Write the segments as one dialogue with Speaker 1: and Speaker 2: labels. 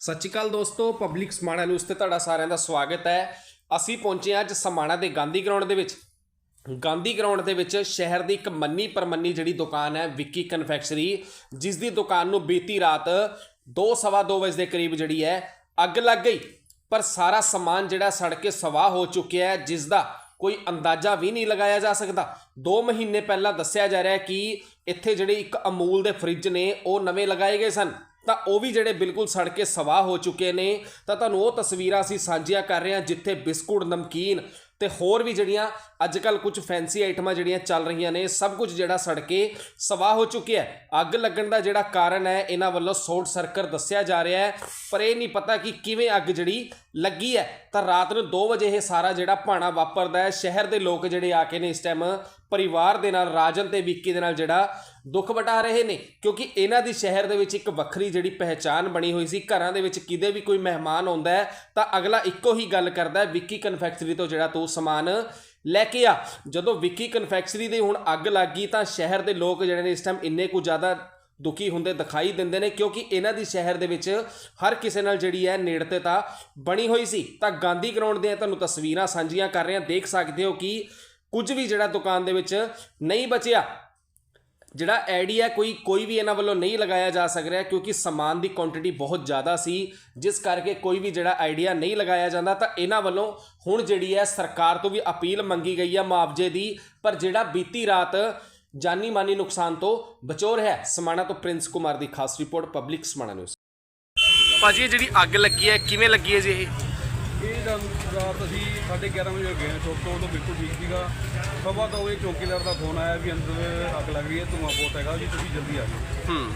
Speaker 1: ਸਤਿ ਸ਼੍ਰੀ ਅਕਾਲ ਦੋਸਤੋ public Samana news ਤੇ ਤੁਹਾਡਾ ਸਾਰਿਆਂ ਦਾ ਸਵਾਗਤ ਹੈ। ਅਸੀਂ ਪਹੁੰਚੇ ਹਾਂ ਅੱਜ ਸਮਾਣਾ ਦੇ ਗਾਂਧੀ ਗਰਾਊਂਡ ਦੇ ਵਿੱਚ। ਗਾਂਧੀ ਗਰਾਊਂਡ ਦੇ ਵਿੱਚ ਸ਼ਹਿਰ ਦੀ ਇੱਕ ਮੰਨੀ ਪਰਮੰਨੀ ਜਿਹੜੀ ਦੁਕਾਨ ਹੈ ਵਿੱਕੀ ਕਨਫੈਕਸ਼ਨਰੀ ਜਿਸ ਦੀ ਦੁਕਾਨ ਨੂੰ ਬੀਤੀ ਰਾਤ 2:30 ਵਜੇ ਦੇ ਕਰੀਬ ਜਿਹੜੀ ਹੈ, ਅੱਗ ਲੱਗ ਗਈ। ਪਰ ਸਾਰਾ ਸਮਾਨ ਜਿਹੜਾ ਸੜ ਕੇ ਸਵਾਹ ਹੋ ਚੁੱਕਿਆ ਹੈ ਜਿਸ ਦਾ ਕੋਈ ਅੰਦਾਜ਼ਾ ਵੀ ਨਹੀਂ ਲਗਾਇਆ ਜਾ ਸਕਦਾ। 2 ਮਹੀਨੇ ਪਹਿਲਾਂ ਦੱਸਿਆ ਜਾ ਰਿਹਾ ਹੈ ਕਿ ਇੱਥੇ ਜਿਹੜੇ ਇੱਕ ਅਮੂਲ ਦੇ ਫ੍ਰਿਜ ਨੇ, ਉਹ ਨਵੇਂ ਲਗਾਏ ਗਏ ਸਨ। ਤਾਂ ਉਹ ਵੀ ਜਿਹੜੇ ਬਿਲਕੁਲ ਸੜ ਕੇ ਸਵਾਹ ਹੋ ਚੁੱਕੇ ਨੇ, ਤਾਂ ਤੁਹਾਨੂੰ ਉਹ ਤਸਵੀਰਾਂ ਅਸੀਂ ਸਾਂਝੀਆਂ ਕਰ ਰਹੇ ਹਾਂ ਜਿੱਥੇ ਬਿਸਕੁਟ, ਨਮਕੀਨ ਤੇ ਹੋਰ ਵੀ ਜਿਹੜੀਆਂ ਅੱਜ ਕੱਲ ਕੁਝ ਫੈਂਸੀ ਆਈਟਮਾਂ ਜਿਹੜੀਆਂ ਚੱਲ ਰਹੀਆਂ ਨੇ, ਸਭ ਕੁਝ ਜਿਹੜਾ ਸੜ ਕੇ ਸਵਾਹ ਹੋ ਚੁੱਕਿਆ ਹੈ। ਅੱਗ ਲੱਗਣ ਦਾ ਜਿਹੜਾ ਕਾਰਨ ਹੈ, ਇਹਨਾਂ ਵੱਲੋਂ ਸ਼ਾਰਟ ਸਰਕਰ ਦੱਸਿਆ ਜਾ ਰਿਹਾ ਹੈ, ਪਰ ਇਹ ਨਹੀਂ ਪਤਾ ਕਿ ਕਿਵੇਂ ਅੱਗ ਜਿਹੜੀ ਲੱਗੀ ਹੈ। ਤਾਂ ਰਾਤ ਨੂੰ 2 ਵਜੇ ਇਹ ਸਾਰਾ ਜਿਹੜਾ ਭਾਣਾ ਵਾਪਰਦਾ ਹੈ, ਸ਼ਹਿਰ ਦੇ ਲੋਕ ਜਿਹੜੇ ਆ ਕੇ ਨੇ ਇਸ ਟਾਈਮ ਪਰਿਵਾਰ ਦੇ ਨਾਲ, ਰਾਜਨ ਤੇ ਵਿੱਕੀ ਦੇ ਨਾਲ ਜਿਹੜਾ ਦੁੱਖ ਵਟਾ ਰਹੇ ਨੇ, ਕਿਉਂਕਿ ਇਹਨਾਂ ਦੀ ਸ਼ਹਿਰ ਦੇ ਵਿੱਚ ਇੱਕ ਵੱਖਰੀ ਜਿਹੜੀ ਪਹਿਚਾਨ ਬਣੀ ਹੋਈ ਸੀ, ਘਰਾਂ ਦੇ ਵਿੱਚ ਕਿਤੇ ਵੀ ਕੋਈ ਮਹਿਮਾਨ ਆਉਂਦਾ ਹੈ, ਤਾਂ ਅਗਲਾ ਇੱਕੋ ਹੀ ਗੱਲ ਕਰਦਾ ਹੈ, ਵਿੱਕੀ ਕਨਫੈਕਸ਼ਨਰੀ ਤੋਂ ਜਿਹੜਾ ਤੂੰ ਸਮਾਨ ਲੈ ਕੇ ਆ। ਜਦੋਂ ਵਿੱਕੀ ਕਨਫੈਕਸ਼ਨਰੀ ਦੇ ਹੁਣ ਅੱਗ ਲੱਗ ਗਈ, ਤਾਂ ਸ਼ਹਿਰ ਦੇ ਲੋਕ ਜਿਹੜੇ ਨੇ ਇਸ ਟਾਈਮ ਇੰਨੇ ਕੁ ਜ਼ਿਆਦਾ ਦੁਖੀ ਹੁੰਦੇ ਦਿਖਾਈ ਦਿੰਦੇ ਨੇ, ਕਿਉਂਕਿ ਇਹਨਾਂ ਦੀ ਸ਼ਹਿਰ ਦੇ ਵਿੱਚ ਹਰ ਕਿਸੇ ਨਾਲ ਜਿਹੜੀ ਹੈ ਨੇੜਤੇਤਾ ਬਣੀ ਹੋਈ ਸੀ। ਤਾਂ ਗਾਂਧੀ ਗਰਾਊਂਡ ਦੀਆਂ ਤੁਹਾਨੂੰ ਤਸਵੀਰਾਂ ਸਾਂਝੀਆਂ ਕਰ ਰਹੇ ਹਾਂ ਦੇਖ ਸਕਦੇ ਹੋ ਕਿ ਕੁਝ ਵੀ ਜਿਹੜਾ ਦੁਕਾਨ ਦੇ ਵਿੱਚ ਨਹੀਂ ਬਚਿਆ, ਜਿਹੜਾ ਆਈਡੀ ਹੈ ਕੋਈ ਕੋਈ ਵੀ ਇਹਨਾਂ ਵੱਲੋਂ ਨਹੀਂ ਲਗਾਇਆ ਜਾ ਸਕ ਰਿਹਾ, ਕਿਉਂਕਿ ਸਮਾਨ ਦੀ ਕੁਆਂਟੀਟੀ ਬਹੁਤ ਜ਼ਿਆਦਾ ਸੀ, ਜਿਸ ਕਰਕੇ ਕੋਈ ਵੀ ਜਿਹੜਾ ਆਈਡੀਆ ਨਹੀਂ ਲਗਾਇਆ ਜਾਂਦਾ, ਤਾਂ ਇਹਨਾਂ ਵੱਲੋਂ ਹੁਣ ਜਿਹੜੀ ਹੈ ਸਰਕਾਰ ਤੋਂ ਵੀ ਅਪੀਲ ਮੰਗੀ ਗਈ ਹੈ ਮੁਆਵਜ਼ੇ ਦੀ, ਪਰ ਜਿਹੜਾ ਬੀਤੀ ਰਾਤ ਜਾਨੀ ਮਾਨੀ ਨੁਕਸਾਨ ਤੋਂ ਬਚੋ ਰਿਹਾ ਹੈ। ਸਮਾਣਾ ਤੋਂ ਪ੍ਰਿੰਸ ਕੁਮਾਰ ਦੀ ਖਾਸ ਰਿਪੋਰਟ, ਪਬਲਿਕ ਸਮਾਣਾ ਨਿਊਜ਼ ਭਾਜੀ, ਇਹ ਜਿਹੜੀ ਅੱਗ ਲੱਗੀ ਹੈ, ਕਿਵੇਂ ਲੱਗੀ ਹੈ ਜੀ ਇਹ
Speaker 2: ਰਾਤ ਅਸੀਂ 11:30 ਵਜੇ ਗਏ ਹਾਂ ਸ਼ੋਪ ਤੋਂ ਉਦੋਂ ਬਿਲਕੁਲ ਠੀਕ ਸੀਗਾ। ਸਵੇਰ ਤੋਂ ਉਹ ਚੌਕੀਦਾਰ ਦਾ ਫੋਨ ਆਇਆ ਵੀ ਅੰਦਰ ਅੱਗ ਲੱਗ ਰਹੀ ਹੈ ਧੂੰਆਂ ਬਹੁਤ ਹੈਗਾ ਜੀ ਤੁਸੀਂ ਜਲਦੀ ਆ ਜਾਓ।
Speaker 1: ਹੂੰ।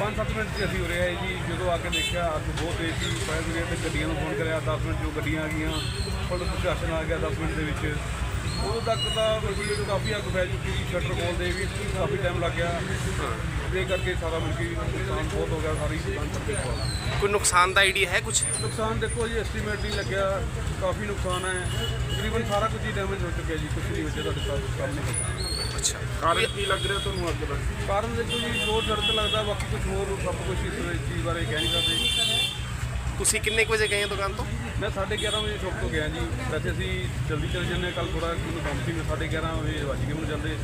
Speaker 2: 5-7 ਮਿੰਟ 'ਚ ਅਸੀਂ ਹੋ ਰਹੇ ਹਾਂ ਜੀ ਜਦੋਂ ਆ ਕੇ ਦੇਖਿਆ ਅੱਗ ਬਹੁਤ ਤੇਜ਼ ਸੀ ਫਾਇਰ ਬ੍ਰਿਗੇਡ ਤੇ ਗੱਡੀਆਂ ਨੂੰ ਫੋਨ ਕਰਿਆ 10 ਮਿੰਟ ਉਹ ਗੱਡੀਆਂ ਆ ਗਈਆਂ ਪੁਲਿਸ ਪ੍ਰਸ਼ਾਸਨ ਆ ਗਿਆ 10 ਮਿੰਟ ਦੇ ਵਿੱਚ। ਉਦੋਂ ਤੱਕ ਤਾਂ ਮਤਲਬ ਕਾਫੀ ਅੱਗ ਫੈਲ ਚੁੱਕੀ ਸੀ ਸ਼ਟਰ ਖੋਲ੍ਹਦੇ ਵੀ ਕਾਫੀ ਟਾਈਮ ਲੱਗ ਗਿਆ। ਇਹ ਕਰਕੇ ਸਾਰਾ ਮਤਲਬ ਕਿ ਨੁਕਸਾਨ ਬਹੁਤ ਹੋ ਗਿਆ ਸਾਰੀ ਦੁਕਾਨ ਪਹੁੰਚਾ
Speaker 1: ਕੋਈ ਨੁਕਸਾਨ ਦਾ ਆਈਡੀਆ ਹੈ ਕੁਝ
Speaker 2: ਨੁਕਸਾਨ ਦੇਖੋ ਜੀ ਐਸਟੀਮੇਟ ਨਹੀਂ ਲੱਗਿਆ ਕਾਫੀ ਨੁਕਸਾਨ ਹੈ। ਤਕਰੀਬਨ ਸਾਰਾ ਕੁਝ ਹੀ ਡੈਮੇਜ ਹੋ ਚੁੱਕਿਆ ਜੀ ਕੁਝ ਨਹੀਂ ਬਚਿਆ ਤੁਹਾਡੇ ਨਹੀਂ ਪਤਾ
Speaker 1: ਅੱਛਾ।
Speaker 2: ਕਾਰਨ ਕੀ ਲੱਗ ਰਿਹਾ ਤੁਹਾਨੂੰ ਅੱਗ ਦਾ? ਕਾਰਨ ਦੇਖੋ ਜੀ ਸ਼ੋਰ ਸੜਕ ਲੱਗਦਾ ਬਾਕੀ ਕੁਝ ਹੋਰ ਸਭ ਕੁਝ ਇਸ ਚੀਜ਼ ਬਾਰੇ ਕਹਿ ਨਹੀਂ ਸਕਦੇ।
Speaker 1: ਤੁਸੀਂ ਕਿੰਨੇ ਕੁ ਵਜੇ ਗਏ ਹੋ ਦੁਕਾਨ ਤੋਂ?
Speaker 2: ਮੈਂ 11:30 ਵਜੇ ਸ਼ੌਪ ਤੋਂ ਗਿਆ ਜੀ। ਵੈਸੇ ਅਸੀਂ ਜਲਦੀ ਚਲੇ ਜਾਂਦੇ ਕੱਲ ਥੋੜਾ ਮੈਨੂੰ ਕੰਮ ਸੀ ਮੈਂ 11:30 ਵਜੇ ਵੱਜ ਗਏ ਮੈਨੂੰ ਜਾਂਦੇ।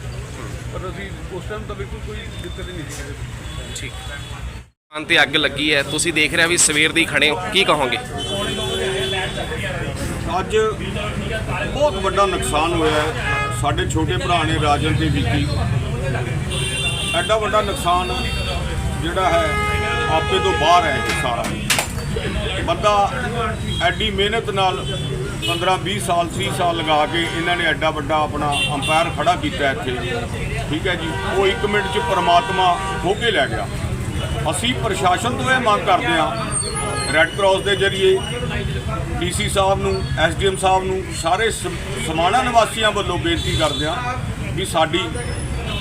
Speaker 2: ਪਰ ਅਸੀਂ ਉਸ ਟਾਈਮ ਤਾਂ ਬਿਲਕੁਲ ਕੋਈ ਦਿੱਕਤ ਹੀ ਨਹੀਂ ਸੀ।
Speaker 1: ਠੀਕ। ਦੁਕਾਨ ਤੇ ਅੱਗ ਲੱਗੀ ਹੈ। ਤੁਸੀਂ ਦੇਖ ਰਿਹਾ ਵੀ ਸਵੇਰ ਦੀ ਖੜੇ ਹੋ। ਕੀ ਕਹੋਗੇ?
Speaker 3: ਅੱਜ ਬਹੁਤ ਵੱਡਾ ਨੁਕਸਾਨ ਹੋਇਆ ਹੈ। ਸਾਡੇ ਛੋਟੇ ਭਰਾ ਨੇ ਰਾਜਨ ਤੇ ਵਿੱਕੀ ਐਡਾ ਵੱਡਾ ਨੁਕਸਾਨ ਜਿਹੜਾ ਹੈ ਆਪੇ ਤੋਂ ਬਾਹਰ ਹੈ ਸਾਰਾ। ਬੰਦਾ ਐਡੀ ਮਿਹਨਤ ਨਾਲ 15 20 ਸਾਲ 30 ਸਾਲ ਲਗਾ ਕੇ ਇਹਨਾਂ ਨੇ ਐਡਾ ਵੱਡਾ ਆਪਣਾ ਅੰਪਾਇਰ ਖੜਾ ਕੀਤਾ ਇੱਥੇ। ਠੀਕ ਹੈ ਜੀ? ਉਹ 1 ਮਿੰਟ 'ਚ ਪਰਮਾਤਮਾ ਹੋ ਕੇ ਲੈ ਗਿਆ। ਅਸੀਂ ਪ੍ਰਸ਼ਾਸਨ ਤੋਂ ਇਹ ਮੰਗ ਕਰਦੇ ਹਾਂ ਰੈੱਡ ਕਰਾਸ ਦੇ ਜ਼ਰੀਏ ਡੀਸੀ ਸਾਹਿਬ ਨੂੰ ਐਸਡੀਐਮ ਸਾਹਿਬ ਨੂੰ, ਸਾਰੇ ਸਮ- ਸਮਾਣਾ ਨਿਵਾਸੀਆਂ ਵੱਲੋਂ ਬੇਨਤੀ ਕਰਦੇ ਹਾਂ ਵੀ ਸਾਡੀ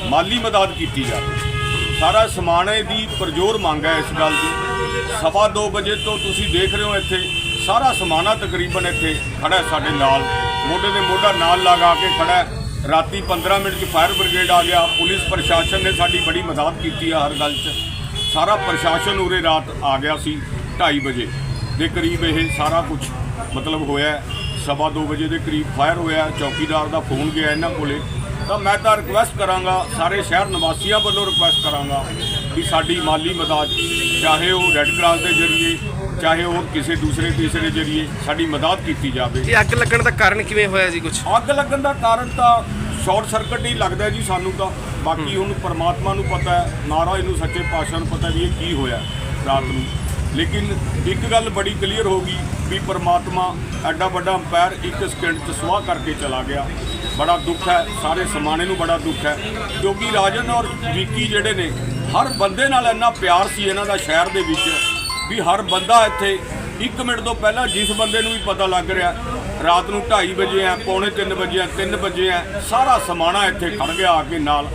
Speaker 3: ਮਾਲੀ ਮਦਦ ਕੀਤੀ ਜਾਵੇ। ਸਾਰਾ ਸਮਾਣੇ ਦੀ ਪਰਜ਼ੋਰ ਮੰਗ ਹੈ ਇਸ ਗੱਲ ਦੀ। ਸਵਾ 2 ਵਜੇ ਤੋਂ ਤੁਸੀਂ ਦੇਖ ਰਹੇ ਹੋ ਇੱਥੇ, ਸਾਰਾ ਸਮਾਣਾ ਤਕਰੀਬਨ ਇੱਥੇ ਖੜਾ ਸਾਡੇ ਨਾਲ। ਮੋਢੇ ਦੇ ਮੋਢਾ ਨਾਲ ਲਗਾ ਕੇ ਖੜਾ ਰਾਤੀ 15 ਮਿੰਟ 'ਚ ਫਾਇਰ ਬ੍ਰਿਗੇਡ ਆ ਗਿਆ। ਪੁਲਿਸ ਪ੍ਰਸ਼ਾਸਨ ਨੇ ਸਾਡੀ ਬੜੀ ਮਦਦ ਕੀਤੀ ਆ ਹਰ ਗੱਲ 'ਚ। ਸਾਰਾ ਪ੍ਰਸ਼ਾਸਨ ਉਰੇ ਰਾਤ ਆ ਗਿਆ ਸੀ 2:30 ਵਜੇ ਦੇ ਕਰੀਬ ਇਹ ਸਾਰਾ ਕੁਝ ਮਤਲਬ ਹੋਇਆ ਸਵਾ 2 ਵਜੇ ਦੇ ਕਰੀਬ ਫਾਇਰ ਹੋਇਆ ਚੌਕੀਦਾਰ ਦਾ ਫੋਨ ਗਿਆ ਇਹਨਾਂ ਕੋਲੇ। ਤਾਂ ਮੈਂ ਤਾਂ ਰਿਕੁਐਸਟ ਕਰਾਂਗਾ, ਸਾਰੇ ਸ਼ਹਿਰ ਨਿਵਾਸੀਆਂ ਵੱਲੋਂ ਰਿਕੁਐਸਟ ਕਰਾਂਗਾ ਵੀ ਸਾਡੀ ਮਾਲੀ ਮਦਦ ਚਾਹੇ ਉਹ ਰੈੱਡ ਕਰਾਸ ਦੇ ਜ਼ਰੀਏ ਚਾਹੇ ਹੋਰ ਕਿਸੇ ਦੂਸਰੇ ਤੀਸਰੇ ਜ਼ਰੀਏ ਸਾਡੀ ਮਦਦ ਕੀਤੀ ਜਾਵੇ।
Speaker 1: ਇਹ ਅੱਗ ਲੱਗਣ ਦਾ ਕਾਰਨ ਕਿਵੇਂ ਹੋਇਆ ਜੀ ਕੁਝ
Speaker 3: ਅੱਗ ਲੱਗਣ ਦਾ ਕਾਰਨ ਤਾਂ ਸ਼ਾਰਟ ਸਰਕਟ ਹੀ ਲੱਗਦਾ ਜੀ ਸਾਨੂੰ ਤਾਂ। ਬਾਕੀ ਹੁਣ ਪਰਮਾਤਮਾ ਨੂੰ ਪਤਾ ਹੈ ਮਹਾਰਾਜ ਨੂੰ ਸੱਚੇ ਪਾਤਸ਼ਾਹ ਨੂੰ ਪਤਾ ਵੀ ਇਹ ਕੀ ਹੋਇਆ ਰਾਤ ਨੂੰ। ਲੇਕਿਨ ਇੱਕ ਗੱਲ ਬੜੀ ਕਲੀਅਰ ਹੋ ਗਈ ਵੀ ਪਰਮਾਤਮਾ ਐਡਾ ਵੱਡਾ ਅੰਪਾਇਰ ਇੱਕ ਸਕਿੰਟ 'ਚ ਸੁਆਹ ਕਰਕੇ ਚਲਾ ਗਿਆ। ਬੜਾ ਦੁੱਖ ਹੈ ਸਾਰੇ ਸਮਾਣੇ ਨੂੰ ਬੜਾ ਦੁੱਖ ਹੈ। ਕਿਉਂਕਿ ਰਾਜਨ ਔਰ ਵਿੱਕੀ ਜਿਹੜੇ ਨੇ ਹਰ ਬੰਦੇ ਨਾਲ ਇੰਨਾ ਪਿਆਰ ਸੀ ਇਹਨਾਂ ਦਾ ਸ਼ਹਿਰ ਦੇ ਵਿੱਚ ਵੀ ਹਰ ਬੰਦਾ ਇੱਥੇ 1 ਮਿੰਟ ਤੋਂ ਪਹਿਲਾਂ ਜਿਸ ਬੰਦੇ ਨੂੰ ਵੀ ਪਤਾ ਲੱਗ ਰਿਹਾ, ਰਾਤ ਨੂੰ 2:30 ਵਜੇ ਆ ਪੌਣੇ 3 ਵਜੇ ਆ 3 ਵਜੇ ਆ ਸਾਰਾ ਸਮਾਣਾ ਇੱਥੇ ਖੜ ਗਿਆ ਆ ਕੇ ਨਾਲ।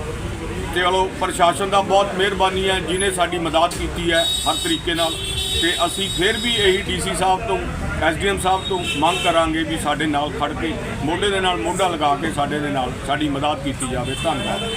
Speaker 3: ਤੇ ਚਲੋ, ਪ੍ਰਸ਼ਾਸਨ ਦਾ ਬਹੁਤ ਮਿਹਰਬਾਨੀ ਹੈ ਜਿਨੇ ਸਾਡੀ ਮਦਦ ਕੀਤੀ ਹੈ ਹਰ ਤਰੀਕੇ ਨਾਲ। ਤੇ ਅਸੀਂ ਫਿਰ ਵੀ ਇਹੀ ਡੀਸੀ ਸਾਹਿਬ ਤੋਂ ਐਸਡੀਐਮ ਸਾਹਿਬ ਤੋਂ ਮੰਗ ਕਰਾਂਗੇ ਵੀ ਸਾਡੇ ਨਾਲ ਖੜ ਕੇ, ਮੋਢੇ ਦੇ ਨਾਲ ਮੋਢਾ ਲਗਾ ਕੇ ਸਾਡੇ ਦੇ ਨਾਲ ਸਾਡੀ ਮਦਦ ਕੀਤੀ ਜਾਵੇ। ਧੰਨਵਾਦ।